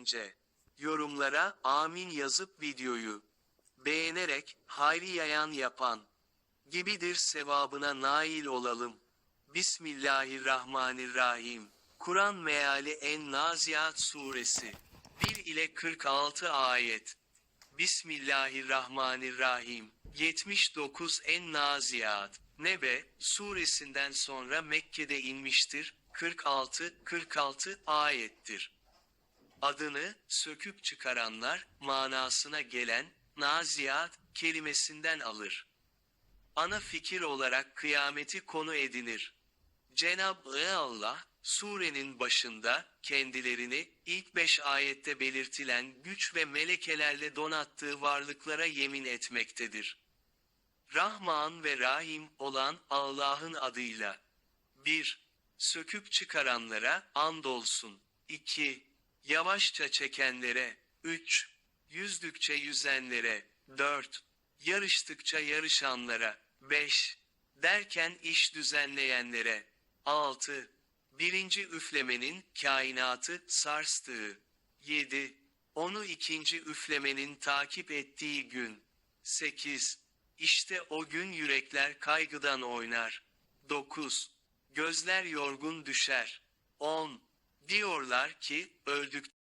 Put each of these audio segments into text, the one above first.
önce yorumlara amin yazıp videoyu beğenerek hayri yayan yapan gibidir sevabına nail olalım. Bismillahirrahmanirrahim. Kur'an meali En Naziat suresi 1 ile 46 ayet. Bismillahirrahmanirrahim. 79 En Naziat. Nebe suresinden sonra Mekke'de inmiştir. 46-46 ayettir. Adını söküp çıkaranlar manasına gelen Naziat kelimesinden alır. Ana fikir olarak kıyameti konu edinir. Cenab-ı Allah, surenin başında, kendilerini, ilk beş ayette belirtilen güç ve melekelerle donattığı varlıklara yemin etmektedir. Rahman ve Rahim olan Allah'ın adıyla. 1. Söküp çıkaranlara, andolsun. 2. Yavaşça çekenlere, 3. Yüzdükçe yüzenlere, 4. Yarıştıkça yarışanlara, 5. Derken iş düzenleyenlere, 6. Birinci üflemenin kainatı sarstığı, 7. Onu ikinci üflemenin takip ettiği gün, 8. İşte o gün yürekler kaygıdan oynar. 9. Gözler yorgun düşer. 10. Diyorlar ki, öldük.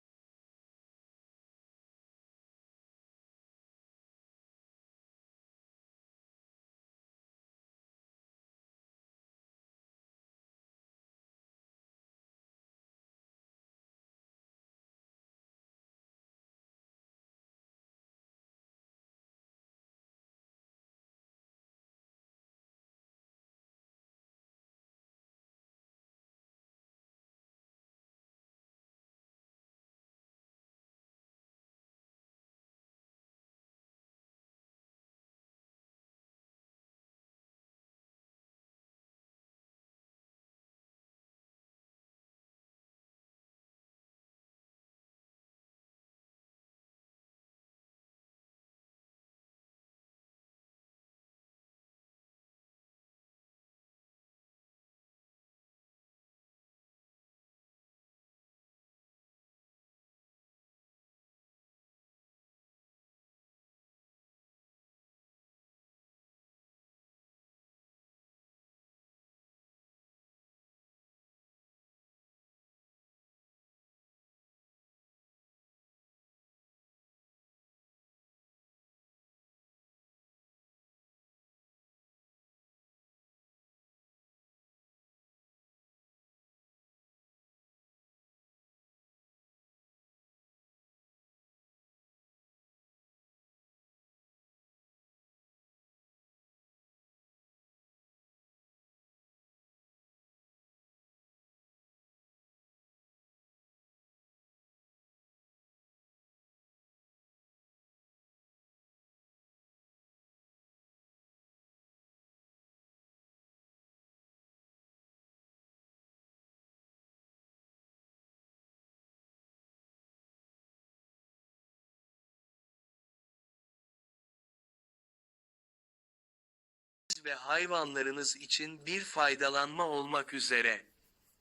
Ve hayvanlarınız için bir faydalanma olmak üzere.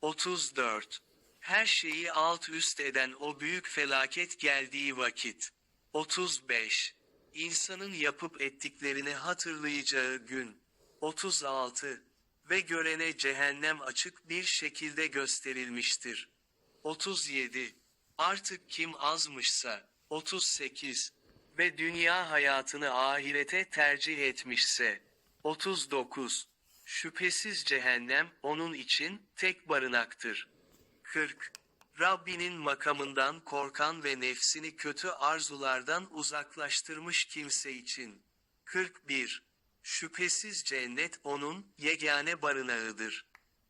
34. Her şeyi alt üst eden o büyük felaket geldiği vakit. 35. İnsanın yapıp ettiklerini hatırlayacağı gün. 36. Ve görene cehennem açık bir şekilde gösterilmiştir. 37. Artık kim azmışsa, 38. Ve dünya hayatını ahirete tercih etmişse, 39. Şüphesiz cehennem onun için tek barınaktır. 40. Rabbinin makamından korkan ve nefsini kötü arzulardan uzaklaştırmış kimse için. 41. Şüphesiz cennet onun yegane barınağıdır.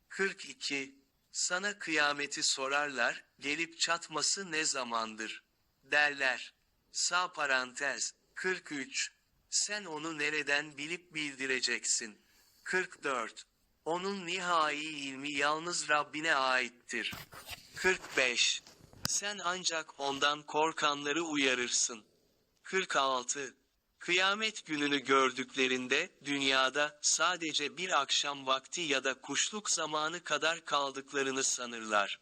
42. Sana kıyameti sorarlar, gelip çatması ne zamandır? Derler. Sağ parantez. 43. Sen onu nereden bilip bildireceksin? 44. Onun nihai ilmi yalnız Rabbine aittir. 45. Sen ancak ondan korkanları uyarırsın. 46. Kıyamet gününü gördüklerinde, dünyada, sadece bir akşam vakti ya da kuşluk zamanı kadar kaldıklarını sanırlar.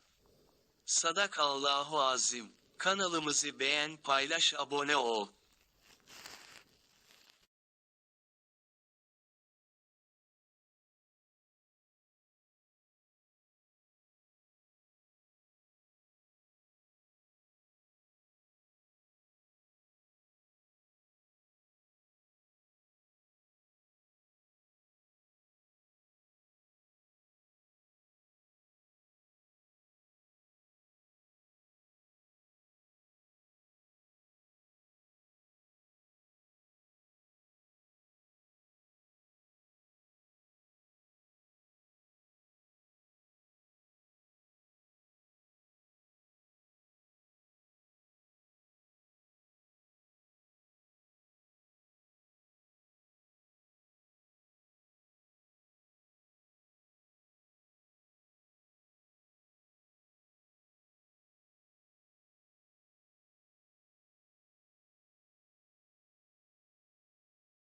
Sadak Allahu Azim. Kanalımızı beğen, paylaş, abone ol.